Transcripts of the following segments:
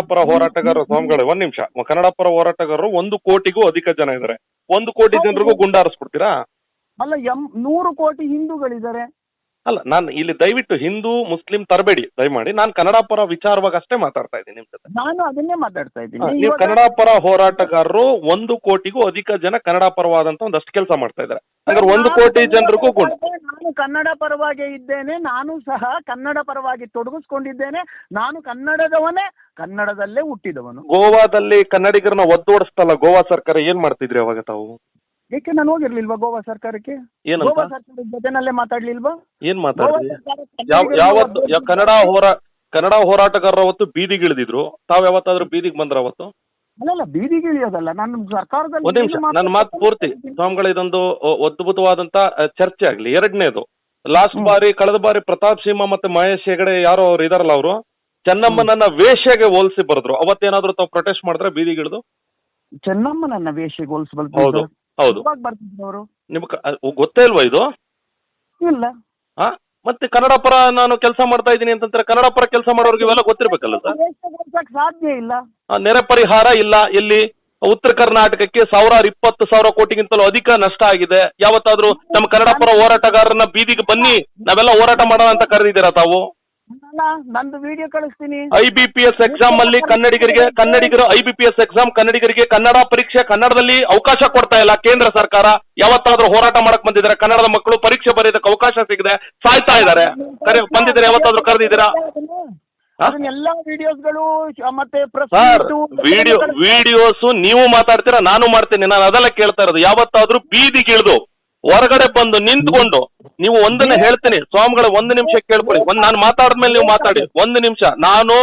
ಪರ ಹೋರಾಟಗಾರರು ಸ್ವಾಮಿಗಳೇ ಒಂದ್ ನಿಮಿಷ. ಕನ್ನಡ ಪರ ಹೋರಾಟಗಾರರು ಒಂದು ಕೋಟಿಗೂ ಅಧಿಕ ಜನ ಇದ್ದಾರೆ. ಒಂದು ಕೋಟಿ ಜನರಿಗೂ ಗುಂಡಾರಿಸ್ಬಿಡ್ತೀರಾ? ಅಲ್ಲ ಎಂ ನೂರು ಕೋಟಿ ಹಿಂದೂಗಳಿದ್ದಾರೆ. ಅಲ್ಲ ನಾನು ಇಲ್ಲಿ ದಯವಿಟ್ಟು ಹಿಂದೂ ಮುಸ್ಲಿಂ ತರಬೇಡಿ ದಯಮಾಡಿ. ನಾನು ಕನ್ನಡ ಪರ ವಿಚಾರವಾಗಿ ಅಷ್ಟೇ ಮಾತಾಡ್ತಾ ಇದ್ದೀನಿ ನಿಮ್ ಜೊತೆ. ನಾನು ಅದನ್ನೇ ಮಾತಾಡ್ತಾ ಇದ್ದೀನಿ. ನೀವು ಕನ್ನಡ ಪರ ಹೋರಾಟಗಾರರು ಒಂದು ಕೋಟಿಗೂ ಅಧಿಕ ಜನ ಕನ್ನಡ ಪರವಾದಂತ ಒಂದಷ್ಟು ಕೆಲಸ ಮಾಡ್ತಾ ಇದ್ದಾರೆ. ಹಾಗಾದ್ರೆ ಒಂದು ಕೋಟಿ ಜನರಿಗೂ ಗುಣ. ನಾನು ಕನ್ನಡ ಪರವಾಗಿ ಇದ್ದೇನೆ ನಾನು ಸಹ ಕನ್ನಡ ಪರವಾಗಿ ತೊಡಗಿಸ್ಕೊಂಡಿದ್ದೇನೆ ನಾನು ಕನ್ನಡದವನೇ ಕನ್ನಡದಲ್ಲೇ ಹುಟ್ಟಿದವನು. ಗೋವಾದಲ್ಲಿ ಕನ್ನಡಿಗರನ್ನ ಒದ್ದೋಡಿಸ್ತಲ್ಲ ಗೋವಾ ಸರ್ಕಾರ ಏನ್ ಮಾಡ್ತಿದ್ರಿ ಅವಾಗ ತಾವು? ಏಕೆ ನಾನು ಹೋಗಿರ್ಲಿಲ್ವಾ ಗೋವಾ ಸರ್ಕಾರಕ್ಕೆ? ಏನಂತ? ಗೋವಾ ಸರ್ಕಾರದ ಜೊತೆನಲ್ಲೇ ಮಾತಾಡ್ಲಿಲ್ವಾ? ಏನ್ ಗೋವಾ ಸರ್ಕಾರ ಯಾವ ಯಾವತ್ತು ಕನ್ನಡ ಹೋರಾ ಕನ್ನಡ ಹೋರಾಟಗಾರರು ಅವತ್ತು ಬೀದಿಗಿಳಿದಿದ್ರು ತಾವ್ ಯಾವತ್ತಾದ್ರೂ ಬೀದಿಗೆ ಬಂದ್ರ ಅವತ್ತು? ಅಲ್ಲ ಬೀದಿಗೆ ಇಳಿಯೋದಲ್ಲ. ನಾನು ಸರ್ಕಾರದಲ್ಲಿ ಒಂದ್ ನಿಮಿಷ. ಏನು ನನ್ನ ಮಾತು ಪೂರ್ತಿ? ಸ್ವಾಮಿಗಳ ಇದೊಂದು ಅ, ಅದ್ಭುತವಾದಂತ ಅ, ಚರ್ಚೆ ಆಗ್ಲಿ. ಎರಡನೇದು. ಲಾಸ್ಟ್ ಬಾರಿ ಕಳೆದ ಬಾರಿ ಪ್ರತಾಪ್ ಸಿಂಹ ಮತ್ತೆ ಮಹೇಶ್ ಹೆಗಡೆ ಯಾರೋ ಅವ್ರು ಇದಾರಲ್ಲ ಅವರು? ಚೆನ್ನಮ್ಮನನ್ನ ವೇಷಗೆ ಹೋಲಿಸಿ ಬರೆದ್ರು. ಅವತ್ತೇನಾದ್ರೂ ತಾವು ಪ್ರೊಟೆಸ್ಟ್ ಮಾಡಿದ್ರೆ ಬೀದಿಗಿಳಿದು ಚೆನ್ನಮ್ಮನನ್ನ ವೇಷ ಗೋಲ್ಸ್ ಹೌದು. ಹೌದು. ಯಾವಾಗ ಬರ್ತಿದ್ರು ಅವರು? ನಿಮ್ಗೆ ಕ- ಅ, ಗೊತ್ತೇ ಇಲ್ವಾ ಇದು? ಇಲ್ಲ. ಹಾ? ಮತ್ತೆ ಕನ್ನಡ ಪರ ನಾನು ಕೆಲಸ ಮಾಡ್ತಾ ಇದ್ದೀನಿ ಅಂತಂದ್ರೆ ಕನ್ನಡ ಪರ ಕೆಲಸ ಮಾಡೋರಿಗೆ ಇವೆಲ್ಲ ಗೊತ್ತಿರ್ಬೇಕಲ್ಲ ಸರ್? ಸಾಧ್ಯ ಇಲ್ಲ. ಆ, ನೆರೆ ಪರಿಹಾರ ಇಲ್ಲ. ಎಲ್ಲಿ ಉತ್ತರ ಕರ್ನಾಟಕಕ್ಕೆ ಸಾವಿರಾರು ಇಪ್ಪತ್ತು ಸಾವಿರ ಕೋಟಿಗಿಂತಲೂ ಅಧಿಕ ನಷ್ಟ ಆಗಿದೆ. ಯಾವತ್ತಾದ್ರೂ ನಮ್ಮ ಕನ್ನಡ ಪರ ಹೋರಾಟಗಾರರನ್ನ ಬೀದಿಗೆ ಬನ್ನಿ. ನಾವೆಲ್ಲ ಹೋರಾಟ ಮಾಡೋಣ ಅಂತ ಕರೆದಿದ್ದೀರಾ ತಾವು? ನಂದು ವಿಡಿಯೋ ಕಳಿಸ್ತೀನಿ. I B P S exam ಅಲ್ಲಿ ಕನ್ನಡಿಗರಿಗೆ ಕನ್ನಡಿಗರು I B P S exam ಕನ್ನಡಿಗರಿಗೆ ಕನ್ನಡ ಪರೀಕ್ಷೆ ಕನ್ನಡದಲ್ಲಿ ಅವಕಾಶ ಕೊಡ್ತಾ ಇಲ್ಲ ಕೇಂದ್ರ ಸರ್ಕಾರ. ಯಾವತ್ತಾದ್ರೂ ಹೋರಾಟ ಮಾಡಕ್ ಬಂದಿದ್ದಾರೆ. ಕನ್ನಡದ ಮಕ್ಕಳು ಪರೀಕ್ಷೆ ಬರೆಯೋದಕ್ಕೆ ಅವಕಾಶ ಸಿಗದೆ ಸಾಯ್ತಾ ಇದ್ದಾರೆ. ಕರೆ ಬಂದಿದ್ದಾರೆ? ಯಾವತ್ತಾದ್ರೂ ಕರೆದಿದ್ದೀರಾ? ವಿಡಿಯೋಸ್ಗಳು ಮತ್ತೆ ಸರ್ ವಿಡಿಯೋ ವಿಡಿಯೋಸ್ ನೀವು ಮಾತಾಡ್ತೀರಾ ನಾನು ಮಾಡ್ತೀನಿ. ನಾನು ಅದೆಲ್ಲ ಕೇಳ್ತಾ ಇರೋದು. ಯಾವತ್ತಾದ್ರೂ ಬೀದಿಗಿಳಿದು ಹೊರಗಡೆ ಬಂದು ನಿಂತ್ಕೊಂಡು ನೀವು ಒಂದನ್ನ ಹೇಳ್ತೀನಿ. ಸ್ವಾಮಿಗಳ ಒಂದು ನಿಮಿಷ ಕೇಳ್ಕೊಳ್ಳಿ. ಒಂದ್ ನಾನು ಮಾತಾಡಿದ್ಮೇಲೆ ನೀವು ಮಾತಾಡಿ. ಒಂದು ನಿಮಿಷ. ನಾನು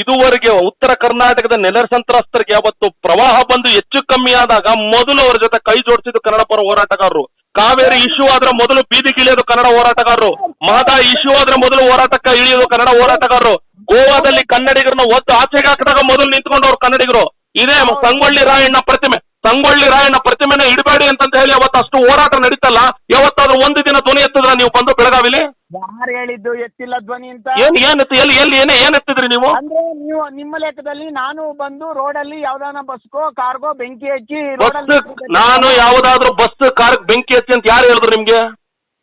ಇದುವರೆಗೆ ಉತ್ತರ ಕರ್ನಾಟಕದ ನೆಲ ಸಂತ್ರಸ್ತರಿಗೆ ಯಾವತ್ತು ಪ್ರವಾಹ ಬಂದು ಹೆಚ್ಚು ಕಮ್ಮಿ ಆದಾಗ ಮೊದಲು ಅವರ ಜೊತೆ ಕೈ ಜೋಡಿಸಿದ್ದು ಕನ್ನಡ ಪರ ಹೋರಾಟಗಾರರು. ಕಾವೇರಿ ಇಶ್ಯೂ ಆದ್ರೆ ಮೊದಲು ಬೀದಿಗಿಳಿಯೋದು ಕನ್ನಡ ಹೋರಾಟಗಾರರು. ಮಹದಾಯಿ ಇಶ್ಯೂ ಆದ್ರೆ ಮೊದಲು ಹೋರಾಟಕ್ಕೆ ಇಳಿಯೋದು ಕನ್ನಡ ಹೋರಾಟಗಾರರು. ಗೋವಾದಲ್ಲಿ ಕನ್ನಡಿಗರನ್ನ ಒದ್ದು ಆಚೆಗೆ ಹಾಕಿದಾಗ ಮೊದಲು ನಿಂತ್ಕೊಂಡವ್ರು ಕನ್ನಡಿಗರು. ಇದೇ ಸಂಗೊಳ್ಳಿ ರಾಯಣ್ಣ ಪ್ರತಿಮೆ. ಸಂಗೊಳ್ಳಿ ರಾಯಣ್ಣ ಪ್ರತಿಮೆನ ಇಡಬೇಡಿ ಅಂತಂತ ಹೇಳಿ ಅವತ್ತು ಅಷ್ಟು ಹೋರಾಟ ನಡೀತಲ್ಲ ಯಾವತ್ತಾದ್ರೂ ಒಂದು ದಿನ ಧ್ವನಿ ಎತ್ತಿದ್ರ ನೀವು ಬಂದು ಬೆಳಗಾವಿಲಿ? ಯಾರು ಹೇಳಿದ್ದು ಎತ್ತಿಲ್ಲ ಧ್ವನಿ ಅಂತ? ಏನ್ ಏನ್ ಎತ್ತಿ ಎಲ್ಲಿ ಎಲ್ಲಿ ಏನೇ ಏನ್ ಎತ್ತಿದ್ರಿ ನೀವು? ಅಂದ್ರೆ ನೀವು ನಿಮ್ಮ ಲೆಕ್ಕದಲ್ಲಿ ನಾನು ಬಂದು ರೋಡಲ್ಲಿ ಯಾವ್ದಾನ ಬಸ್ಗೋ ಕಾರ್ಗೋ ಬೆಂಕಿ ಹಚ್ಚಿ ಬಸ್ ರೋಡಲ್ಲಿ ನಾನು ಯಾವ್ದಾದ್ರು ಬಸ್ ಕಾರ್ ಬೆಂಕಿ ಹಚ್ಚಿ ಅಂತ ಯಾರು ಹೇಳಿದ್ರು ನಿಮ್ಗೆ?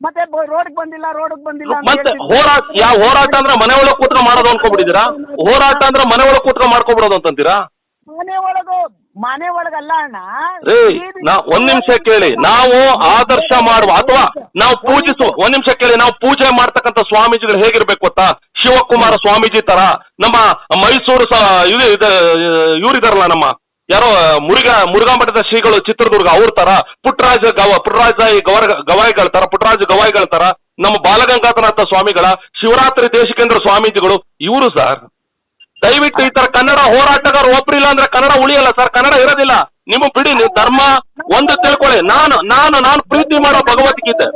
ಮತ್ತೆ ರೋಡ್ಗೆ ಬಂದಿಲ್ಲ ರೋಡ್ಗೆ ಬಂದಿಲ್ಲ ಅಂತ ಮತ್ತೆ ಹೇಳ್ತಿದ್ರು. ಹೋರಾಟ ಯಾವ ಹೋರಾಟ ಅಂದ್ರೆ ಮನೆ ಒಳಗೆ ಕೂತ್ಕೊಂಡು ಮಾಡೋದು ಅನ್ಕೊಬಿಟ್ಟಿದ್ದೀರಾ? ಹೋರಾಟ ಅಂದ್ರೆ ಮನೆ ಒಳಗೆ ಕೂತ್ಕೊಂಡು ಮಾಡ್ಕೊಬಿಡೋದು ಅಂತಂತೀರಾ? ಮನೆ ಒಳಗು ಮನೆ ಒಳಗಲ್ಲ ಅಣ್ಣ? ನಾ ಒಂದ್ ನಿಮಿಷ ಕೇಳಿ. ನಾವು ಆದರ್ಶ ಮಾಡುವ ಅಥವಾ ನಾವು ಪೂಜಿಸುವ ಒಂದ್ ನಿಮಿಷ ಕೇಳಿ. ನಾವು ಪೂಜೆ ಮಾಡ್ತಕ್ಕಂತ ಸ್ವಾಮೀಜಿಗಳು ಹೇಗಿರ್ಬೇಕು ಗೊತ್ತಾ? ಶಿವಕುಮಾರ ಸ್ವಾಮೀಜಿ ತರ ನಮ್ಮ ಮೈಸೂರು ಇದು ಇವ್ರಿದಾರಲ್ಲ ನಮ್ಮ ಯಾರೋ ಮುರುಗ ಮುರುಘಾ ಮಠದ ಶ್ರೀಗಳು ಚಿತ್ರದುರ್ಗ ಅವ್ರ ತರ ಪುಟ್ಟರಾಜ ಗವ ಪುಟ್ಟರಾಜ ಗವರ್ ಗವಾಯಿಗಳ ತರ ಪುಟ್ಟರಾಜ ಗವಾಯಿಗಳ ತರ ನಮ್ಮ ಬಾಲಗಂಗಾಧರನಾಥ ಸ್ವಾಮಿಗಳ ಶಿವರಾತ್ರಿ ದೇಶಕೇಂದ್ರ ಸ್ವಾಮೀಜಿಗಳು ಇವರು ಸರ್. ದಯವಿಟ್ಟು ಈ ತರ ಕನ್ನಡ ಹೋರಾಟಗಾರ ಒಬ್ರಿಲ್ಲ ಅಂದ್ರೆ ಕನ್ನಡ ಉಳಿಯಲ್ಲ ಸರ್, ಕನ್ನಡ ಇರೋದಿಲ್ಲ. ನಿಮ್ಮ ಬಿಡಿ ನೀವು ಧರ್ಮ, ಒಂದು ತಿಳ್ಕೊಳ್ಳಿ. ನಾನು ನಾನು ನಾನು ಪ್ರೀತಿ ಮಾಡೋ ಭಗವದ್ಗೀತೆ.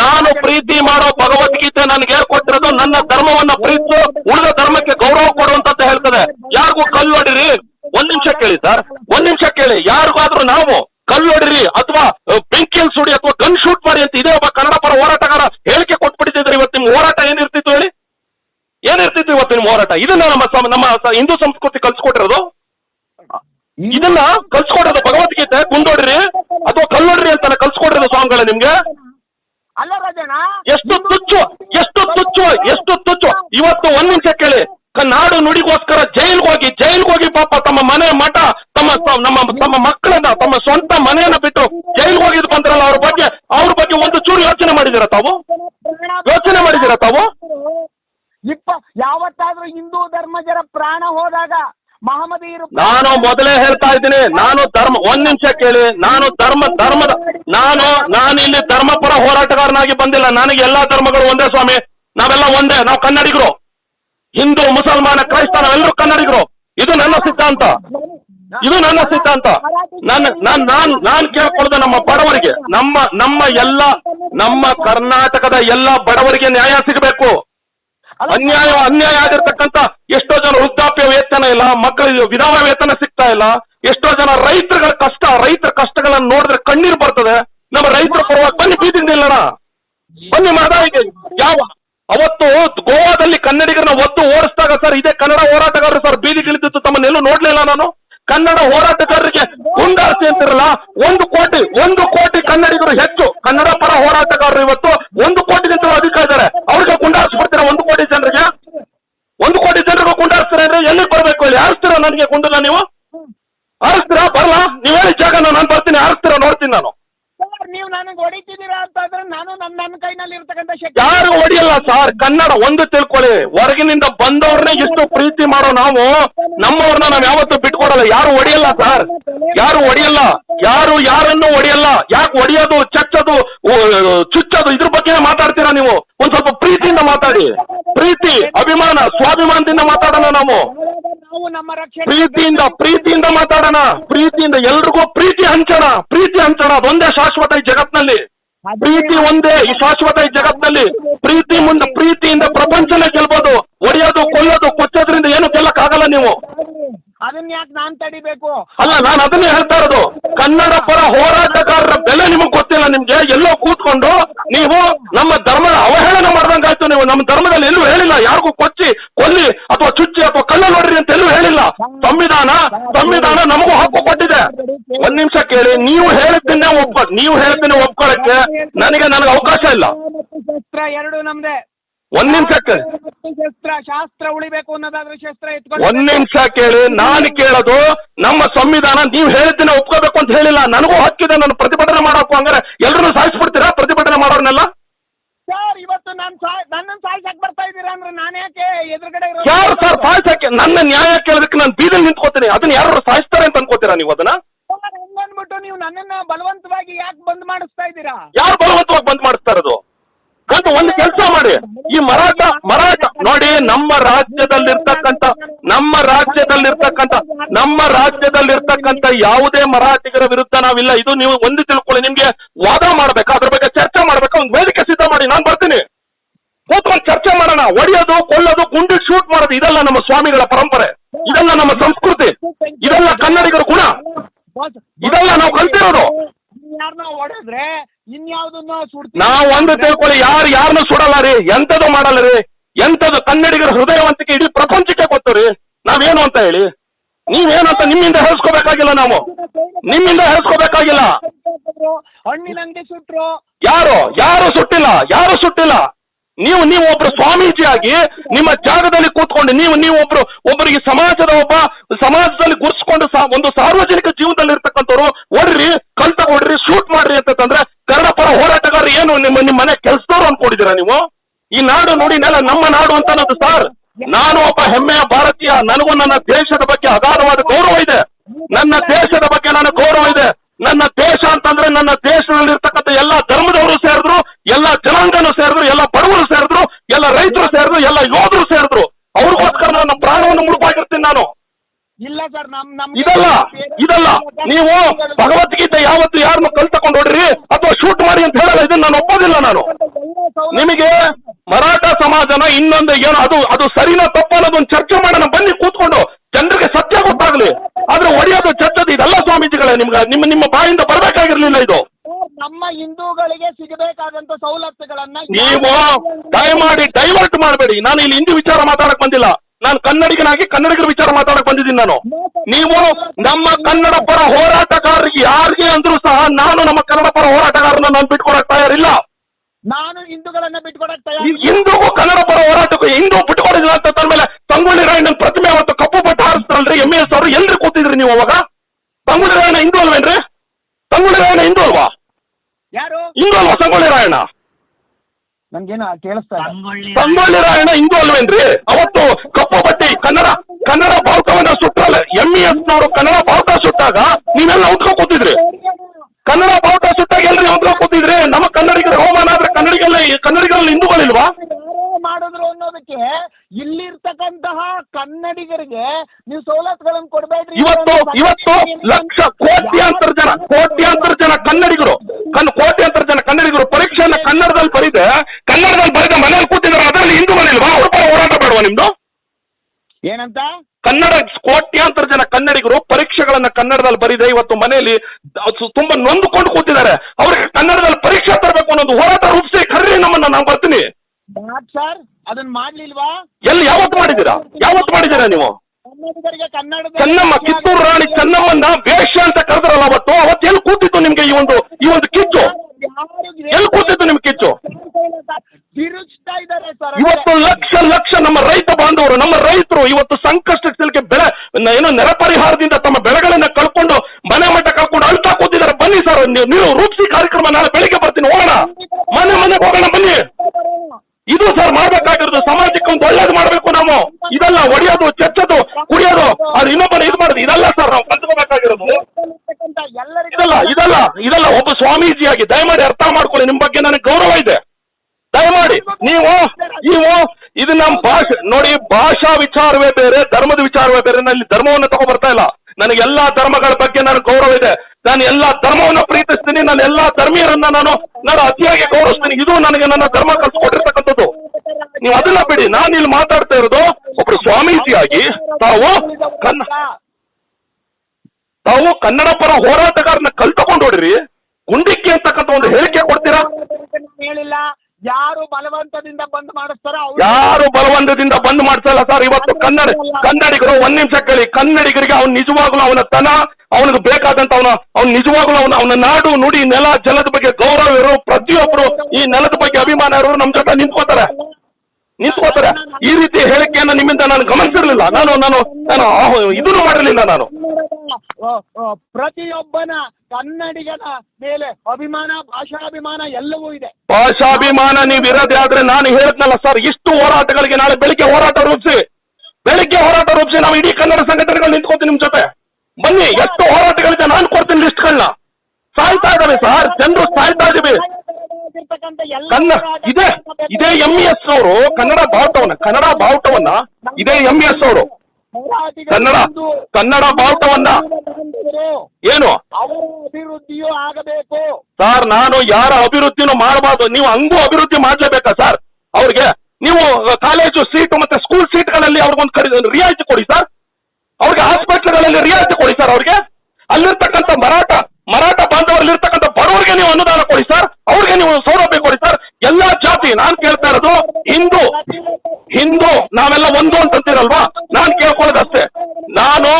ನಾನು ಪ್ರೀತಿ ಮಾಡೋ ಭಗವದ್ಗೀತೆ ನನ್ಗೆ ಕೊಟ್ಟಿರೋದು ನನ್ನ ಧರ್ಮವನ್ನ ಪ್ರೀತಿಸು, ಉಳಿದ ಧರ್ಮಕ್ಕೆ ಗೌರವ ಕೊಡುವಂತ ಹೇಳ್ತದೆ. ಯಾರಿಗೂ ಕಲ್ಲು ಹೊಡಿರಿ ಒಂದ್ ನಿಮಿಷ ಕೇಳಿ ಸರ್, ಒಂದ್ ನಿಮಿಷ ಕೇಳಿ. ಯಾರಿಗಾದ್ರೂ ನಾವು ಕಲ್ಲು ಹೊಡಿರಿ ಅಥವಾ ಬೆಂಕಿಯಲ್ಲಿ ಸುಡಿ ಅಥವಾ ಗನ್ ಶೂಟ್ ಮಾಡಿ ಅಂತ ಇದೇ ಒಬ್ಬ ಕನ್ನಡ ಪರ ಹೋರಾಟಗಾರ ಹೇಳಿಕೆ ಕೊಟ್ಬಿಟ್ಟಿದ್ರೆ ಇವತ್ತು. ನಿಮ್ ಹೋರಾಟ ಏನಿರ್ತಿತ್ತು ಹೇಳಿ? ಏನಿರ್ತಿತ್ತು ಇವತ್ತಿನ ಹೋರಾಟ? ಇದನ್ನ ನಮ್ಮ ನಮ್ಮ ಹಿಂದೂ ಸಂಸ್ಕೃತಿ ಕಲ್ಸ್ಕೊಟ್ಟಿರೋದು? ಇದನ್ನ ಕಲ್ಸ್ಕೊಟ್ಟಿರೋದು ಭಗವದ್ಗೀತೆ ಕುಂದೋಡ್ರಿ ಅಥವಾ ಕಲ್ಲೋಡ್ರಿ ಅಂತ ಕಲ್ಸ್ಕೊಟ್ಟಿರೋದು ಸ್ವಾಮಿಗಳ ನಿಮ್ಗೆ? ಎಷ್ಟು ತುಚ್ಚು ಎಷ್ಟು ತುಚ್ಚು ಎಷ್ಟು ತುಚ್ಚು. ಇವತ್ತು ಒಂದ್ ನಿಮಿಷ ಕೇಳಿ. ನಾಡು ನುಡಿಗೋಸ್ಕರ ಜೈಲ್ಗೆ ಹೋಗಿ ಜೈಲ್ಗೆ ಹೋಗಿ ಪಾಪ ತಮ್ಮ ಮನೆ ಮಠ ತಮ್ಮ ನಮ್ಮ ತಮ್ಮ ಮಕ್ಕಳನ್ನ ತಮ್ಮ ಸ್ವಂತ ಮನೆಯನ್ನ ಬಿಟ್ಟು ಜೈಲ್ಗೆ ಹೋಗಿದ್ ಬಂದ್ರಲ್ಲ ಅವ್ರ ಬಗ್ಗೆ ಅವ್ರ ಬಗ್ಗೆ ಒಂದು ಚೂರು ಯೋಚನೆ ಮಾಡಿದಿರ ತಾವು? ಯೋಚನೆ ಮಾಡಿದಿರ ತಾವು? ಇಪ್ಪ, ಯಾವತ್ತಾದ್ರೂ ಹಿಂದೂ ಧರ್ಮಜರ ಪ್ರಾಣ ಹೋದಾಗ ಮಹಮ್ಮದೀರು ನಾನು ಮೊದಲೇ ಹೇಳ್ತಾ ಇದ್ದೀನಿ, ನಾನು ಧರ್ಮ, ಒಂದ್ ನಿಮಿಷ ಕೇಳಿ, ನಾನು ಧರ್ಮ, ಧರ್ಮದ, ನಾನು ನಾನು ಇಲ್ಲಿ ಧರ್ಮಪರ ಹೋರಾಟಗಾರನಾಗಿ ಬಂದಿಲ್ಲ, ನನಗೆ ಎಲ್ಲಾ ಧರ್ಮಗಳು ಒಂದೇ ಸ್ವಾಮಿ, ನಾವೆಲ್ಲ ಒಂದೇ, ನಾವು ಕನ್ನಡಿಗರು. ಹಿಂದೂ, ಮುಸಲ್ಮಾನ, ಕ್ರೈಸ್ತ, ನಾವೆಲ್ಲರೂ ಕನ್ನಡಿಗರು. ಇದು ನನ್ನ ಸಿದ್ಧಾಂತ. ಇದು ನನ್ನ ಸಿದ್ಧಾಂತ. ನನ್ನ, ನಾನ್ ನಾನ್ ನಾನ್ ಕೇಳ್ಕೊಳ್ದೆ ನಮ್ಮ ಬಡವರಿಗೆ. ನಮ್ಮ ನಮ್ಮ ಎಲ್ಲ, ನಮ್ಮ ಕರ್ನಾಟಕದ ಎಲ್ಲ ಬಡವರಿಗೆ ನ್ಯಾಯ ಸಿಗಬೇಕು. ಅನ್ಯಾಯ ಅನ್ಯಾಯ ಆಗಿರ್ತಕ್ಕಂಥ ಎಷ್ಟೋ ಜನ ವೃದ್ಧಾಪ್ಯ ವೇತನ ಇಲ್ಲ ಮಕ್ಕಳಿಗೆ ವಿಧವಾ ವೇತನ ಸಿಗ್ತಾ ಇಲ್ಲ ಎಷ್ಟೋ ಜನ ರೈತರುಗಳ ಕಷ್ಟ ರೈತರ ಕಷ್ಟಗಳನ್ನ ನೋಡಿದ್ರೆ ಕಣ್ಣೀರು ಬರ್ತದೆ. ನಮ್ಮ ರೈತರ ಪರವಾಗಿ ಬನ್ನಿ ಬೀದಿಗೆ ನಿಲ್ಲೋಣ. ಬನ್ನಿ ಮಹದಾಯಿಗೆ ಯಾವ ಅವತ್ತು ಗೋವಾದಲ್ಲಿ ಕನ್ನಡಿಗರನ್ನ ಒತ್ತು ಓಡಿಸಿದಾಗ ಸರ್ ಇದೇ ಕನ್ನಡ ಹೋರಾಟಗಾರರು ಸರ್ ಬೀದಿಗಿಳಿದಿತ್ತು ತಮ್ಮನ್ನೆಲ್ಲೂ ನೋಡ್ಲಿಲ್ಲ ನಾನು. ಕನ್ನಡ ಹೋರಾಟಗಾರರಿಗೆ ಗುಂಡಾಸ್ತಿ ಅಂತಿರಲ್ಲ, ಒಂದು ಕೋಟಿ ಒಂದು ಕೋಟಿ ಕನ್ನಡಿಗರು ಹೆಚ್ಚು ಕನ್ನಡ ಪರ ಹೋರಾಟಗಾರರು ಇವತ್ತು ಒಂದು ಕೋಟಿಗಿಂತ ಅಧಿಕ ಇದ್ದಾರೆ. ಅವ್ರಿಗೆ ಗುಂಡಾರಿಸ್ಬಿಡ್ತೀರಾ ಒಂದು ಕೋಟಿ ಜನರಿಗೆ? ಒಂದು ಕೋಟಿ ಜನರಿಗೂ ಗುಂಡಾರಿಸ್ತೀರಾ ಅಂದ್ರೆ ಎಲ್ಲಿಗೆ ಬರ್ಬೇಕು ಇಲ್ಲಿ ಆರಿಸ್ತೀರಾ ನನಗೆ ಗುಂಡಲ್ಲ ನೀವು? ಆರಿಸ್ತೀರಾ ಬರಲ್ಲ ನೀವು ಹೇಳಿ ಜಾಗ ನಾನು ಬರ್ತೀನಿ ಆರಿಸ್ತೀರಾ ನೋಡ್ತೀನಿ ನಾನು. ನೀವು ನನಗೆ ಹೊಡಿತಿದ್ದೀರಾ ಅಂತಂದ್ರೆ ನಾನು ನನ್ನ ನನ್ನ ಕೈನಲ್ಲಿ ಇರ್ತಕ್ಕಂಥ ಶಕ್ತಿ. ಯಾರು ಹೊಡಿಯಲ್ಲ ಸರ್? ಕನ್ನಡ ಒಂದು ತಿಳ್ಕೊಳ್ಳಿ. ಹೊರಗಿನಿಂದ ಬಂದವ್ರನ್ನ ಎಷ್ಟು ಪ್ರೀತಿ ಮಾಡೋ ನಾವು ನಮ್ಮವ್ರನ್ನ ನಾವ್ ಯಾವತ್ತೂ ಬಿಟ್ಕೊಡಲ್ಲ. ಯಾರು ಹೊಡಿಯಲ್ಲ ಸರ್? ಯಾರು ಹೊಡಿಯಲ್ಲ? ಯಾರು ಯಾರನ್ನು ಹೊಡೆಯಲ್ಲ ಯಾಕೆ ಹೊಡಿಯೋದು ಚಚ್ಚೋದು ಚುಚ್ಚದು? ಇದ್ರ ಬಗ್ಗೆ ಮಾತಾಡ್ತೀರಾ ನೀವು? ಒಂದ್ ಸ್ವಲ್ಪ ಪ್ರೀತಿಯಿಂದ ಮಾತಾಡಿ. ಪ್ರೀತಿ ಅಭಿಮಾನ ಸ್ವಾಭಿಮಾನದಿಂದ ಮಾತಾಡೋಣ ನಾವು. ಪ್ರೀತಿಯಿಂದ ಪ್ರೀತಿಯಿಂದ ಮಾತಾಡೋಣ. ಪ್ರೀತಿಯಿಂದ ಎಲ್ರಿಗೂ ಪ್ರೀತಿ ಹಂಚೋಣ. ಪ್ರೀತಿ ಹಂಚೋಣ. ಅದೊಂದೇ ಶಾಶ್ವತ ಈ ಜಗತ್ನಲ್ಲಿ. ಪ್ರೀತಿ ಒಂದೇ ಈ ಶಾಶ್ವತ ಈ ಜಗತ್ನಲ್ಲಿ. ಪ್ರೀತಿ ಮುಂದೆ ಪ್ರೀತಿಯಿಂದ ಪ್ರಪಂಚನೇ ಗೆಲ್ಬೋದು. ಒಡೆಯೋದು ಕೊಲ್ಲೋದು ಕೊಚ್ಚೋದ್ರಿಂದ ಏನು ಗೆಲ್ಲಕ್ಕಾಗಲ್ಲ ನೀವು. ಅದನ್ನ ಯಾಕೆ ನಾನ್ ತಡಿಬೇಕು? ಅಲ್ಲ ನಾನು ಅದನ್ನೇ ಹೇಳ್ತಾ ಇರೋದು. ಕನ್ನಡ ಪರ ಹೋರಾಟಗಾರರ ಬೆಲೆ ನಿಮಗೆ ಗೊತ್ತಿಲ್ಲ ನಿಮ್ಗೆ. ಎಲ್ಲೋ ಕೂತ್ಕೊಂಡು ನೀವು ನಮ್ಮ ಧರ್ಮದ ಅವಹೇಳನ ಮಾಡ್ದಂಗಾಯ್ತು ನೀವು. ನಮ್ಮ ಧರ್ಮದಲ್ಲಿ ಎಲ್ಲೂ ಹೇಳಿಲ್ಲ. ಯಾರಿಗೂ ಕೊಚ್ಚಿ, ಕೊಲ್ಲಿ ಅಥವಾ ಚುಚ್ಚಿ ಅಥವಾ ಕಲ್ಲ ನೋಡ್ರಿ ಅಂತ ಎಲ್ಲೂ ಹೇಳಿಲ್ಲ. ಸಂವಿಧಾನ ಸಂವಿಧಾನ ನಮಗೂ ಹಕ್ಕು ಕೊಟ್ಟಿದೆ. ಒಂದ್ ನಿಮಿಷ ಕೇಳಿ. ನೀವು ಹೇಳಿದ್ದನ್ನೇ ಒಪ್ಪ, ನೀವು ಹೇಳಿದ್ದನ್ನೇ ಒಪ್ಕೊಳಕ್ಕೆ ನನಗೆ ನನಗೆ ಅವಕಾಶ ಇಲ್ಲ. ಎರಡು ನಮ್ದೆ. ಒಂದ್ ನಿಮಿಷ ಕೇಳಿ. ಶಸ್ತ್ರ? ಶಾಸ್ತ್ರ ಉಳಿಬೇಕು ಅನ್ನೋದಾದ್ರೆ ಶಸ್ತ್ರ ಎತ್ಕೊಂಡು ಒಂದ್ ನಿಮಿಷ ಕೇಳಿ. ನಾನು ಕೇಳೋದು ನಮ್ಮ ಸಂವಿಧಾನ ನೀವು ಹೇಳಿದ್ದನ್ನ ಒಪ್ಕೋಬೇಕು ಅಂತ ಹೇಳಿಲ್ಲ. ನನಗೂ ಹಕ್ಕಿದೆ ನಾನು ಪ್ರತಿಭಟನೆ ಮಾಡೋಕು ಹಂಗಾರೆ ಎಲ್ಲರೂ ಸಾಯಿಸ್ಬಿಡ್ತೀರಾ ಪ್ರತಿಭಟನೆ ಮಾಡೋರ್ನೆಲ್ಲ? ಸರ್ ಇವತ್ತು ನಾನು ನನ್ನನ್ನು ಸಾಯ್ಸಕ್ ಬರ್ತಾ ಇದ್ದೀರಾ ಅಂದ್ರೆ ನಾನು ಯಾಕೆ ಎದುರುಗಡೆ ಇರೋ ಯಾರು ಸರ್ ಸಾಯಿಸಕ್ಕೆ? ನನ್ನ ನ್ಯಾಯ ಕೇಳೋದಕ್ಕೆ ನಾನು ಬೀದಲ್ಲಿ ನಿಂತ್ಕೋತೀನಿ. ಅದನ್ನ ಯಾರು ಸಾಯಿಸ್ತಾರೆ ಅಂತ ಅನ್ಕೋತೀರಾ ನೀವು ಅದನ್ನ? ಸರ್, ಹಂಗನ್ಬಿಟ್ಟು ನೀವು ನನ್ನನ್ನ ಬಲವಂತವಾಗಿ ಯಾಕೆ ಬಂದ್ ಮಾಡಿಸ್ತಾ ಇದ್ದೀರಾ? ಯಾರು ಬಲವಂತವಾಗಿ ಬಂದ್ ಮಾಡಿಸ್ತಾ ಇರೋದು? ಅಂತ ಒಂದು ಕೆಲಸ ಮಾಡಿ. ಈ ಮರಾಠ ಮರಾಠ ನೋಡಿ ನಮ್ಮ ರಾಜ್ಯದಲ್ಲಿರ್ತಕ್ಕಂಥ ನಮ್ಮ ರಾಜ್ಯದಲ್ಲಿರ್ತಕ್ಕಂಥ ನಮ್ಮ ರಾಜ್ಯದಲ್ಲಿರ್ತಕ್ಕಂಥ ಯಾವುದೇ ಮರಾಠಿಗರ ವಿರುದ್ಧ ನಾವಿಲ್ಲ. ಇದು ನೀವು ಒಂದು ತಿಳ್ಕೊಳ್ಳಿ ನಿಮ್ಗೆ ವಾದ ಮಾಡ್ಬೇಕು? ಅದ್ರ ಬಗ್ಗೆ ಚರ್ಚೆ ಮಾಡ್ಬೇಕು? ಒಂದು ವೇದಿಕೆ ಸಿದ್ಧ ಮಾಡಿ ನಾನು ಬರ್ತೀನಿ. ಕೂತ್ಕೊಂಡು ಚರ್ಚೆ ಮಾಡೋಣ. ಒಡೆಯೋದು ಕೊಲ್ಲೋದು ಗುಂಡು ಶೂಟ್ ಮಾಡೋದು ಇದೆಲ್ಲ ನಮ್ಮ ಸ್ವಾಮಿಗಳ ಪರಂಪರೆ. ಇದೆಲ್ಲ ನಮ್ಮ ಸಂಸ್ಕೃತಿ. ಇದೆಲ್ಲ ಕನ್ನಡಿಗರ ಗುಣ. ಇದೆಲ್ಲ ನಾವು ಕಲ್ತಿರೋದು. ಯಾರನ್ನ ಹೊಡೆದ್ರೆ ಇನ್ಯಾವುದನ್ನ ಸುಡ್ತೀವಿ ನಾವು ಒಂದು ತಿಳ್ಕೊಳ್ಳಿ ಯಾರು ಯಾರನ್ನು ಸುಡಲ್ಲ ರೀ? ಎಂತದು ಮಾಡಲ್ಲ ರೀ? ಎಂತದು ಕನ್ನಡಿಗರ ಹೃದಯವಂತಿಕೆ ಇಡೀ ಪ್ರಪಂಚಕ್ಕೆ ಗೊತ್ತು ರೀ? ನಾವೇನು ಅಂತ ಹೇಳಿ? ನೀವೇನಂತ ನಿಮ್ಮಿಂದ ಹೇಳ್ಸ್ಕೋಬೇಕಾಗಿಲ್ಲ ನಾವು. ನಿಮ್ಮಿಂದ ಹೇಳ್ಸ್ಕೋಬೇಕಾಗಿಲ್ಲ. ಹಣ್ಣಿನ ಅಂಗಡಿ ಸುಟ್ರು. ಯಾರು? ಯಾರು ಸುಟ್ಟಿಲ್ಲ? ಯಾರು ಸುಟ್ಟಿಲ್ಲ? ನೀವು ನೀವು ಒಬ್ರು ಸ್ವಾಮೀಜಿಯಾಗಿ ನಿಮ್ಮ ಜಾಗದಲ್ಲಿ ಕೂತ್ಕೊಂಡು ನೀವು ನೀವು ಒಬ್ರು ಒಬ್ಬರಿಗೆ ಸಮಾಜದ ಒಬ್ಬ ಸಮಾಜದಲ್ಲಿ ಗುರ್ಸ್ಕೊಂಡು ಒಂದು ಸಾರ್ವಜನಿಕ ಜೀವನದಲ್ಲಿ ಇರ್ತಕ್ಕಂಥವ್ರು ಹೊಡ್ರಿ ಕಲ್ತ ಹೊಡ್ರಿ ಶೂಟ್ ಮಾಡ್ರಿ ಅಂತಂದ್ರೆ ಕನ್ನಡ ಪರ ಹೋರಾಟಗಾರರು ಏನು ನಿಮ್ಮ ನಿಮ್ಮ ಮನೆ ಕೆಲಸದವ್ರು ಅನ್ಕೊಂಡಿದ್ದೀರಾ ನೀವು? ಈ ನಾಡು ನೋಡಿ ನೆಲ, ನಮ್ಮ ನಾಡು ಅಂತ ಅನ್ನೋದು ಸರ್ ನಾನು ಒಬ್ಬ ಹೆಮ್ಮೆಯ ಭಾರತೀಯ. ನನಗೂ ನನ್ನ ದೇಶದ ಬಗ್ಗೆ ಅಗಾಧವಾದ ಗೌರವ ಇದೆ. ನನ್ನ ದೇಶದ ಬಗ್ಗೆ ನನ್ನ ಗೌರವ ಇದೆ. ನನ್ನ ದೇಶ ಅಂತಂದ್ರೆ ನನ್ನ ದೇಶದಲ್ಲಿರ್ತಕ್ಕಂಥ ಎಲ್ಲ ಧರ್ಮದವರು ಸೇರಿದ್ರು, ಎಲ್ಲ ಜನಾಂಗನೂ ಸೇರಿದ್ರು, ಎಲ್ಲ ಬಡವರು ಸೇರಿದ್ರು, ಎಲ್ಲ ರೈತರು ಸೇರಿದ್ರು, ಎಲ್ಲ ಯೋಧರು ಸೇರಿದ್ರು. ಅವ್ರಿಗೋಸ್ಕರ ನನ್ನ ಪ್ರಾಣವನ್ನು ಮುಡುಪಾಗಿರ್ತೀನಿ ನಾನು. ಇಲ್ಲ ಸರ್ ನಮ್ ನಮ್ ಇದಲ್ಲ ಇದಲ್ಲ. ನೀವು ಭಗವದ್ಗೀತೆ ಯಾವತ್ತು ಯಾರನ್ನು ಕಲ್ ತಕೊಂಡು ಹೊಡ್ರಿ ಅಥವಾ ಶೂಟ್ ಮಾಡಿ ಅಂತ ಹೇಳಲ್ಲ ಇದನ್ನ ನಾನು ಒಪ್ಪೋದಿಲ್ಲ ನಾನು. ನಿಮಗೆ ಮರಾಠ ಸಮಾಜನ ಇನ್ನೊಂದು ಏನು ಅದು ಅದು ಸರಿನಾ ತಪ್ಪ ಅನ್ನೋದೊಂದು ಚರ್ಚೆ ಮಾಡೋಣ. ಬನ್ನಿ ಕೂತ್ಕೊಂಡು ಜನರಿಗೆ ಸತ್ಯ ಗೊತ್ತಾಗ್ಲಿ. ಆದ್ರೆ ಒಡೆಯೋದು ಚರ್ಚದು ಇದೆಲ್ಲ ಸ್ವಾಮೀಜಿಗಳೇ ನಿಮ್ಗೆ ನಿಮ್ಮ ನಿಮ್ಮ ಬಾಯಿಂದ ಬರಬೇಕಾಗಿರ್ಲಿಲ್ಲ ಇದು. ನಮ್ಮ ಹಿಂದೂಗಳಿಗೆ ಸಿಗಬೇಕಾದಂತ ಸವಲತ್ತುಗಳನ್ನ ನೀವು ದಯಮಾಡಿ ಡೈವರ್ಟ್ ಮಾಡಬೇಡಿ. ನಾನು ಇಲ್ಲಿ ಹಿಂದಿ ವಿಚಾರ ಮಾತಾಡಕ್ ಬಂದಿಲ್ಲ. ನಾನು ಕನ್ನಡಿಗನಾಗಿ ಕನ್ನಡಿಗರ ವಿಚಾರ ಮಾತಾಡಕ್ ಬಂದಿದ್ದೀನಿ ನಾನು. ನೀವು ನಮ್ಮ ಕನ್ನಡ ಪರ ಹೋರಾಟಗಾರರಿಗೆ ಯಾರಿಗೆ ಅಂದ್ರೂ ಸಹ ನಾನು ನಮ್ಮ ಕನ್ನಡ ಪರ ಹೋರಾಟಗಾರನ ನಾನು ಬಿಟ್ಕೊಡಕ್ ತಯಾರಿಲ್ಲ. ನಾನು ಹಿಂದೂಗಳನ್ನ ಬಿಟ್ಕೊಡಕ್ ತಯಾರ ಹಿಂದೂಗೂ ಕನ್ನಡ ಪರ ಹೋರಾಟಕ್ಕೂ ಹಿಂದೂ ಬಿಟ್ಕೊಡಿಲ್ಲ ಅಂತ ಮೇಲೆ ತಂಗುಳಿ ರಾಯಣ್ಣನ ಪ್ರತಿಮೆ ಅವತ್ತು ಕಪ್ಪು ಬಟ್ಟೆ ಹಾರಿಸ್ತಾರಲ್ರಿ ಎಂ ಎಸ್ ಅವರು ಎಲ್ರಿ ಕೂತಿದ್ರಿ ನೀವು ಅವಾಗ? ತಂಗುಳಿ ರಾಯಣ್ಣ ಹಿಂದೂ ಅಲ್ವೇನ್ರಿ? ತಂಗುಳಿ ರಾಯಣ್ಣ ಹಿಂದೂ ಅಲ್ವಾ? ಯಾರು? ಹಿಂದೂ ಅಲ್ವಾ ಸಂಗೊಳ್ಳಿ ರಾಯಣ್ಣ? ನನ್ಗೇನು ಕೇಳಿಸ್ತಾ ಸಂಗೊಳ್ಳಿ ರಾಯಣ್ಣ. ಹಿಂದೂ ಅಲ್ವೇನ್ರಿ? ಅವತ್ತು ಕಪ್ಪು ಬಟ್ಟೆ ಕನ್ನಡ ಕನ್ನಡ ಬಾವುಟವನ್ನ ಸುಟ್ಟಲ್ಲ ಎಂ ಇ ಎಸ್ ನವರು ಕನ್ನಡ ಬಾವುಟ ಸುಟ್ಟಾಗ ನೀವೆಲ್ಲ ಉತ್ಕೊ ಕೂತಿದ್ರಿ. ಕನ್ನಡ ಬಾವುಟ ಸುಟ್ಟಾಗ ಎಲ್ರಿ ಉತ್ಕೊ ಕೂತಿದ್ರೆ ನಮ್ಮ ಕನ್ನಡಿಗರ ಅವಮಾನ ಆದ್ರೆ ಕನ್ನಡಿಗಲ್ಲ ಕನ್ನಡಿಗರಲ್ಲಿ ಹಿಂದೂಗಳಿಲ್ವಾ? ಯಾರೋ ಮಾಡಿದ್ರು ಅನ್ನೋದಕ್ಕೆ ಇಲ್ಲಿರ್ತಕ್ಕಂತಹ ಕನ್ನಡಿಗರಿಗೆ ನೀವು ಸವಲತ್ತುಗಳನ್ನು ಕೊಡಬೇಡ್ರಿ ಇವತ್ತು ಇವತ್ತು ಲಕ್ಷ ಕೋಟ್ಯಾಂತರ ಜನ ಕೋಟ್ಯಾಂತರ ಜನ ಕನ್ನಡಿಗರು ಕನ್ ಕೋಟ್ಯಾಂತರ ಜನ ಕನ್ನಡಿಗರು ಪರೀಕ್ಷೆಯನ್ನ ಕನ್ನಡದಲ್ಲಿ ಬರೀದೆ ಕನ್ನಡದಲ್ಲಿ ಬರೆದ ಮನೆಯಲ್ಲಿ ಕೂತಿದ್ದಾರೆ ಅದರಲ್ಲಿ ಹಿಂದೂಗಳಿಲ್ವಾ? ಅವ್ರ ಪರ ಹೋರಾಟ ಮಾಡುವ ನಿಮ್ದು? ಏನಂತ? ಕನ್ನಡ ಕೋಟ್ಯಾಂತರ ಜನ ಕನ್ನಡಿಗರು ಪರೀಕ್ಷೆಗಳನ್ನ ಕನ್ನಡದಲ್ಲಿ ಬರೀದೆ ಇವತ್ತು ಮನೆಯಲ್ಲಿ ತುಂಬಾ ನೊಂದುಕೊಂಡು ಕೂತಿದ್ದಾರೆ. ಅವ್ರಿಗೆ ಕನ್ನಡದಲ್ಲಿ ಪರೀಕ್ಷೆ ತರಬೇಕು ಅನ್ನೋದು ಹೋರಾಟ ರೂಪಿಸಿ ಕರ್ರಿ ನಮ್ಮನ್ನ ನಾನು ಬರ್ತೀನಿ. ಸರ್? ಅದನ್ನ ಮಾಡ್ಲಿಲ್ವಾ? ಎಲ್ಲಿ ಯಾವತ್ತು ಮಾಡಿದ್ದೀರಾ? ಯಾವತ್ತು ಮಾಡಿದೀರಾ ನೀವು? ಚೆನ್ನಮ್ಮ ಕಿತ್ತೂರು ರಾಣಿ ಚೆನ್ನಮ್ಮನ್ನ ವೇಷ ಅಂತ ಕರೆದ್ರಲ್ಲ ಅವತ್ತು? ಅವತ್ತು ಎಲ್ಲಿ ಕೂತಿತ್ತು ನಿಮ್ಗೆ ಈ ಒಂದು ಈ ಒಂದು ಕಿಚ್ಚು? ಎಲ್ಲಿ ಕೂತಿತ್ತು ನಿಮ್ ಕಿಚ್ಚು? ಇವತ್ತು ಲಕ್ಷ ಲಕ್ಷ ನಮ್ಮ ರೈತ ಬಾಂಧವರು ನಮ್ಮ ರೈತರು ಇವತ್ತು ಸಂಕಷ್ಟ ಸಿಲುಕಿ ಬೆಳೆ ಏನು ನೆರ ಪರಿಹಾರದಿಂದ ತಮ್ಮ ಬೆಳೆಗಳನ್ನ ಕಳ್ಕೊಂಡು ಮನೆ ಮಟ್ಟ ಕಳ್ಕೊಂಡು ಅಳ್ತಾ ಕೂತಿದ್ದಾರೆ. ಬನ್ನಿ ಸರ್ ನೀವು ರೂಪಿಸಿ ಕಾರ್ಯಕ್ರಮ ನಾಳೆ ಬೆಳಿಗ್ಗೆ ಬರ್ತೀನಿ ಹೋಗೋಣ. ಮನೆ ಮನೆ ಹೋಗೋಣ ಬನ್ನಿ. ಇದು ಸರ್ ಮಾಡ್ಬೇಕಾಗಿರೋದು ಸಮಾಜಕ್ಕೆ ಒಂದು ಒಳ್ಳೇದು ಮಾಡ್ಬೇಕು ನಾವು. ಇದೆಲ್ಲ ಒಡೆಯೋದು ಚಚ್ಚೋದು ಕುಡಿಯೋದು ಅದು ಇನ್ನೊಬ್ಬನ ಇದು ಮಾಡೋದು ಇದೆಲ್ಲ ಸರ್ ನಾವು ಕಲ್ತ್ಕೋಬೇಕಾಗಿರೋದು. ಇದಲ್ಲ ಇದಲ್ಲ ಇದಲ್ಲ ಒಬ್ಬ ಸ್ವಾಮೀಜಿಯಾಗಿ ದಯಮಾಡಿ ಅರ್ಥ ಮಾಡ್ಕೊಳ್ಳಿ ನಿಮ್ ಬಗ್ಗೆ ನನಗೆ ಗೌರವ ಇದೆ. ದಯಮಾಡಿ ನೀವು ನೀವು, ಇದು ನಮ್ಮ ಭಾಷೆ. ನೋಡಿ, ಭಾಷಾ ವಿಚಾರವೇ ಬೇರೆ, ಧರ್ಮದ ವಿಚಾರವೇ ಬೇರೆ. ನಾನು ಧರ್ಮವನ್ನು ತಗೋ ಬರ್ತಾ ಇಲ್ಲ. ನನಗೆ ಎಲ್ಲಾ ಧರ್ಮಗಳ ಬಗ್ಗೆ ನನಗೆ ಗೌರವ ಇದೆ. ನಾನು ಎಲ್ಲಾ ಧರ್ಮವನ್ನು ಪ್ರೀತಿಸ್ತೀನಿ. ನಾನು ಎಲ್ಲಾ ಧರ್ಮೀಯರನ್ನ ನಾನು ನಾನು ಅತಿಯಾಗಿ ಗೌರವಿಸ್ತೀನಿ. ಇದು ನನಗೆ ನನ್ನ ಧರ್ಮ ಕಲ್ಸ್ಕೊಟ್ಟಿರ್ತಕ್ಕಂಥದ್ದು. ನೀವು ಅದನ್ನ ಬಿಡಿ. ನಾನು ಇಲ್ಲಿ ಮಾತಾಡ್ತಾ ಇರೋದು ಒಬ್ರು ಸ್ವಾಮೀಜಿಯಾಗಿ. ತಾವು ಕನ್ನ ತಾವು ಕನ್ನಡ ಪರ ಹೋರಾಟಗಾರನ ಕಲ್ತಕೊಂಡು ಹೊಡ್ರಿ ಗುಂಡಿಕ್ಕಿ ಅಂತಕ್ಕಂಥ ಒಂದು ಹೇಳಿಕೆ ಕೊಡ್ತೀರಾ? ಹೇಳಿಲ್ಲ. ಯಾರು ಬಲವಂತದಿಂದ ಬಂದ್ ಮಾಡಿಸ್ತಾರ ಯಾರು ಬಲವಂತದಿಂದ ಬಂದ್ ಮಾಡ್ಸಲ್ಲ ಸರ್. ಇವತ್ತು ಕನ್ನಡ ಕನ್ನಡಿಗರು ಒಂದ್ ನಿಮಿಷ ಕೇಳಿ. ಕನ್ನಡಿಗರಿಗೆ ಅವ್ನು ನಿಜವಾಗ್ಲೂ ಅವನ ತನ ಅವನಿಗೆ ಬೇಕಾದಂತ ಅವನ ಅವ್ನ ನಿಜವಾಗ್ಲೂ ಅವನ ಅವನ ನಾಡು ನುಡಿ ನೆಲ ಜಲದ ಬಗ್ಗೆ ಗೌರವ ಇರೋ ಪ್ರತಿಯೊಬ್ರು ಈ ನೆಲದ ಬಗ್ಗೆ ಅಭಿಮಾನ ಇರೋರು ನಮ್ ಜೊತೆ ನಿಂತ್ಕೋತಾರೆ. ನಿಂತ್ಕೋತಾರೆ ಈ ರೀತಿ ಹೇಳಿಕೆಯನ್ನು ನಿಮ್ಮಿಂದ ನಾನು ಗಮನಿಸಿರ್ಲಿಲ್ಲ. ನಾನು ನಾನು ನಾನು ಇದನ್ನು ಮಾಡಲಿಲ್ಲ ನಾನು. ಪ್ರತಿಯೊಬ್ಬನ ಕನ್ನಡಿಗನ ಮೇಲೆ ಅಭಿಮಾನ ಭಾಷಾಭಿಮಾನ ಎಲ್ಲವೂ ಇದೆ. ಭಾಷಾಭಿಮಾನ ನೀವು ಇರೋದೇ ಆದ್ರೆ ನಾನು ಹೇಳ್ತನಲ್ಲ ಸರ್ ಇಷ್ಟು ಹೋರಾಟಗಳಿಗೆ ನಾಳೆ ಬೆಳಿಗ್ಗೆ ಹೋರಾಟ ರೂಪಿಸಿ. ಬೆಳಿಗ್ಗೆ ಹೋರಾಟ ರೂಪಿಸಿ ನಾವು ಇಡೀ ಕನ್ನಡ ಸಂಘಟನೆಗಳು ನಿಂತ್ಕೋತೀನಿ ನಿಮ್ ಜೊತೆ. ಬನ್ನಿ ಎಷ್ಟು ಹೋರಾಟಗಳಿದೆ ನಾನು ಕೊಡ್ತೀನಿ ಲಿಸ್ಟ್ಗಳನ್ನ ಸಾಯ್ತಾ ಇದ್ದಾವೆ ಸರ್ ಜನರು ಸಾಯ್ತಾ ಇದೀವಿ ಎಲ್ಲ ಕನ್ನ ಇದೇ ಇದೇ ಎಂ ಎಸ್ ಅವರು ಕನ್ನಡ ಬಾವುಟವನ್ನ ಕನ್ನಡ ಬಾವುಟವನ್ನ ಇದೇ ಎಂ ಎಸ್ ಅವರು. ಕನ್ನಡ ಕನ್ನಡ ಬಾವುಟವನ್ನ ಏನು? ಅವರ ಅಭಿವೃದ್ಧಿಯೂ ಆಗಬೇಕು. ಸರ್ ನಾನು ಯಾರ ಅಭಿವೃದ್ಧಿನೂ ಮಾಡಬಾರ್ದು. ನೀವು ಹಂಗೂ ಅಭಿವೃದ್ಧಿ ಮಾಡ್ಲೇಬೇಕಾ ಸರ್? ಅವ್ರಿಗೆ ನೀವು ಕಾಲೇಜು ಸೀಟು ಮತ್ತೆ ಸ್ಕೂಲ್ ಸೀಟ್ಗಳಲ್ಲಿ ಅವ್ರಿಗೊಂದು ಖರೀದಿ ರಿಯಾಯಿತಿ ಕೊಡಿ ಸರ್. ಅವ್ರಿಗೆ ಹಾಸ್ಪಿಟ್ಲ್ಗಳಲ್ಲಿ ರಿಯಾಯಿತಿ ಕೊಡಿ ಸರ್ ಅವ್ರಿಗೆ. ಅಲ್ಲಿರ್ತಕ್ಕಂಥ ಮರಾಠ ಮರಾಠ ಬಾಂಧವರಲ್ಲಿ ಇರ್ತಕ್ಕಂಥ ಬಡವರಿಗೆ ನೀವು ಅನುದಾನ ಕೊಡಿ ಸರ್. ಅವ್ರಿಗೆ ನೀವು ಸೌಲಭ್ಯ ಕೊಡಿ ಸರ್. ಎಲ್ಲಾ ಜಾತಿ, ನಾನ್ ಕೇಳ್ತಾ ಇರೋದು ಹಿಂದೂ ಹಿಂದೂ, ನಾವೆಲ್ಲ ಒಂದು ಅಂತಂತೀರಲ್ವಾ ನಾನ್ ಕೇಳ್ಕೊಳ್ಳೋದಷ್ಟೇ ನಾನು,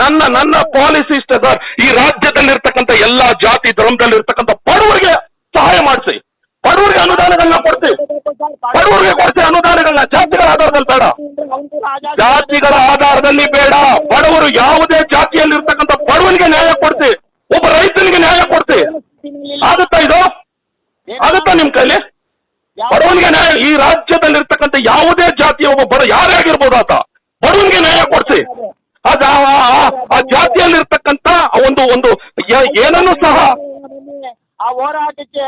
ನನ್ನ ನನ್ನ ಪಾಲಿಸಿ ಇಷ್ಟೇ ಸರ್. ಈ ರಾಜ್ಯದಲ್ಲಿರ್ತಕ್ಕಂಥ ಎಲ್ಲಾ ಜಾತಿ, ಧರ್ಮದಲ್ಲಿರ್ತಕ್ಕಂಥ ಬಡವರಿಗೆ ಸಹಾಯ ಮಾಡಿಸಿ. ಬಡವರಿಗೆ ಅನುದಾನಗಳನ್ನ ಕೊಡ್ತೀವಿ ಬಡವರಿಗೆ ಕೊಡ್ತೀವಿ ಅನುದಾನಗಳನ್ನ. ಜಾತಿಗಳ ಆಧಾರದಲ್ಲಿ ಬೇಡ. ಜಾತಿಗಳ ಆಧಾರದಲ್ಲಿ ಬೇಡ. ಬಡವರು ಯಾವುದೇ ಜಾತಿಯಲ್ಲಿ ಇರ್ತಕ್ಕಂಥ ಬಡವನಿಗೆ ನ್ಯಾಯ ಕೊಡ್ತೀವಿ ಒಬ್ಬ ರೈತನಿಗೆ ನ್ಯಾಯ ಕೊಡ್ತೀವಿ ಆಗುತ್ತಾ ಇದು? ಆಗುತ್ತಾ ನಿಮ್ ಕೈಲಿ? ಬಡವನಿಗೆ ನ್ಯಾಯ ಈ ರಾಜ್ಯದಲ್ಲಿರ್ತಕ್ಕಂಥ ಯಾವುದೇ ಜಾತಿಯ ಒಬ್ಬ ಬಡ ಯಾರೇ ಆಗಿರ್ಬೋದು ಆತ ಬಡವನಿಗೆ ನ್ಯಾಯ ಕೊಡ್ಸಿ. ಅದ ಆ- ಜಾತಿಯಲ್ಲಿರ್ತಕ್ಕಂಥ ಒಂದು ಒಂದು ಏನನ್ನು ಸಹ ಆ ಹೋರಾಟಕ್ಕೆ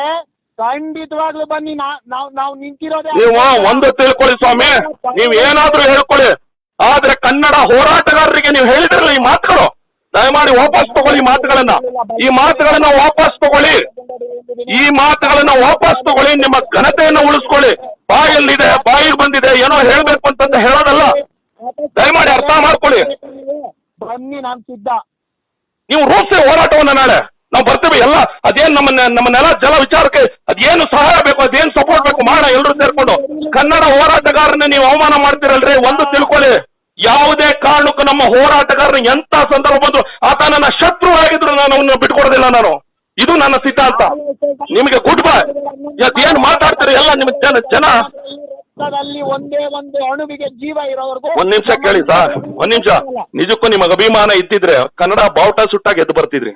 ಖಂಡಿತವಾಗ್ಲೂ ಬನ್ನಿ ನಾವು ನಾವು ನಿಂತಿರೋದೇ ನೀವು ಒಂದು ತಿಳ್ಕೊಳ್ಳಿ ಸ್ವಾಮಿ ನೀವ್ ಏನಾದ್ರೂ ಹೇಳ್ಕೊಳ್ಳಿ. ಆದ್ರೆ ಕನ್ನಡ ಹೋರಾಟಗಾರರಿಗೆ ನೀವು ಹೇಳಿದ್ರಲ್ಲ ಈ ಮಾತುಗಳು. ದಯಮಾಡಿ ವಾಪಸ್ ತಗೊಳ್ಳಿ ಈ ಮಾತುಗಳನ್ನ. ಈ ಮಾತುಗಳನ್ನ ವಾಪಸ್ ತಗೊಳ್ಳಿ. ಈ ಮಾತುಗಳನ್ನ ವಾಪಸ್ ತಗೊಳ್ಳಿ. ನಿಮ್ಮ ಘನತೆಯನ್ನ ಉಳಿಸ್ಕೊಳ್ಳಿ. ಬಾಯಲ್ಲಿದೆ ಬಾಯಿಗೆ ಬಂದಿದೆ ಏನೋ ಹೇಳ್ಬೇಕು ಅಂತಂದ ಹೇಳೋದಲ್ಲ. ದಯಮಾಡಿ ಅರ್ಥ ಮಾಡ್ಕೊಳ್ಳಿ. ಬನ್ನಿ ನಾನು ಸಿದ್ಧ. ನೀವು ರೂಪಿಸಿ ಹೋರಾಟವನ್ನ ನಾಳೆ. ನಾವು ಬರ್ತೀವಿ ಎಲ್ಲ. ಅದೇನ್ ನಮ್ಮ ನಮ್ಮನ್ನೆಲ್ಲ ನಮ್ಮ ನೆಲ ಜಲ ವಿಚಾರಕ್ಕೆ ಅದೇನು ಸಹಾಯ ಬೇಕು ಅದೇನು ಸಪೋರ್ಟ್ ಬೇಕು ಮಾಡ ಎಲ್ಲರೂ ಸೇರ್ಕೊಂಡು. ಕನ್ನಡ ಹೋರಾಟಗಾರನ್ನ ನೀವು ಅವಮಾನ ಮಾಡ್ತೀರಲ್ರಿ? ಒಂದು ತಿಳ್ಕೊಳ್ಳಿ. ಯಾವುದೇ ಕಾರಣಕ್ಕೂ ನಮ್ಮ ಹೋರಾಟಗಾರನ ಎಂತ ಸಂದರ್ಭ ಬಂದ್ರು ಆತ ನನ್ನ ಶತ್ರು ಆಗಿದ್ರು ನಾನು ಅವನ್ನ ಬಿಟ್ಕೊಡೋದಿಲ್ಲ ನಾನು. ಇದು ನನ್ನ ಸಿದ್ಧಾಂತ. ನಿಮಗೆ ಗುಡ್ ಬೈ ಏನ್ ಮಾತಾಡ್ತಾರೆ? ಎಲ್ಲ ನಿಮ್ ಜನ ಜನ ರಕ್ತದಲ್ಲಿ ಒಂದೇ ಒಂದು ಅಣುವಿಗೆ ಜೀವ ಇರೋವರೆಗೂ ಒಂದ್ ನಿಮಿಷ ಕೇಳಿ ಸರ್ ಒಂದ್ ನಿಮಿಷ. ನಿಜಕ್ಕೂ ನಿಮಗೆ ಅಭಿಮಾನ ಇದ್ದಿದ್ರೆ ಕನ್ನಡ ಬಾವುಟ ಸುಟ್ಟಾಗಿ ಎದ್ದು ಬರ್ತಿದ್ರಿ.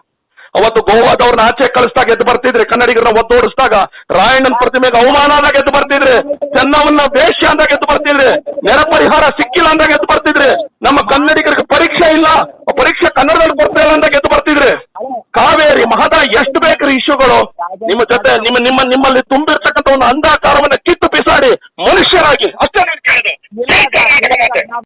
ಅವತ್ತು ಗೋವಾದವ್ರನ್ನ ಆಚೆ ಕಳಿಸ್ದಾಗ ಎದ್ದು ಬರ್ತಿದ್ರೆ, ಕನ್ನಡಿಗರನ್ನ ಒತ್ತೋಡಿಸಿದಾಗ ರಾಯಣ್ಣನ ಪ್ರತಿಮೆಗೆ ಅವಮಾನ ಆದಾಗ ಎದ್ದು ಬರ್ತಿದ್ರೆ, ಚೆನ್ನವನ್ನ ವೇಷ ಅಂದಾಗ ಎದ್ದು ಬರ್ತಿದ್ರೆ, ನೆರ ಪರಿಹಾರ ಸಿಕ್ಕಿಲ್ಲ ಅಂದಾಗ ಎದ್ದು ಬರ್ತಿದ್ರೆ, ನಮ್ಮ ಕನ್ನಡಿಗರಿಗೆ ಪರೀಕ್ಷೆ ಇಲ್ಲ, ಪರೀಕ್ಷೆ ಕನ್ನಡದಲ್ಲಿ ಬರ್ತಾ ಇಲ್ಲ ಅಂದಾಗ ಎದ್ದು ಬರ್ತಿದ್ರೆ. ಕಾವೇರಿ ಮಹದ ಎಷ್ಟು ಬೇಕ್ರಿ ಇಶ್ಯೂಗಳು? ನಿಮ್ಮ ಜೊತೆ, ನಿಮ್ಮ ನಿಮ್ಮ, ನಿಮ್ಮಲ್ಲಿ ತುಂಬಿರ್ತಕ್ಕಂಥ ಒಂದು ಅಂಧಾಕಾರವನ್ನ ಕಿತ್ತು ಬಿಸಾಡಿ ಮನುಷ್ಯರಾಗಿ. ಅಷ್ಟೇ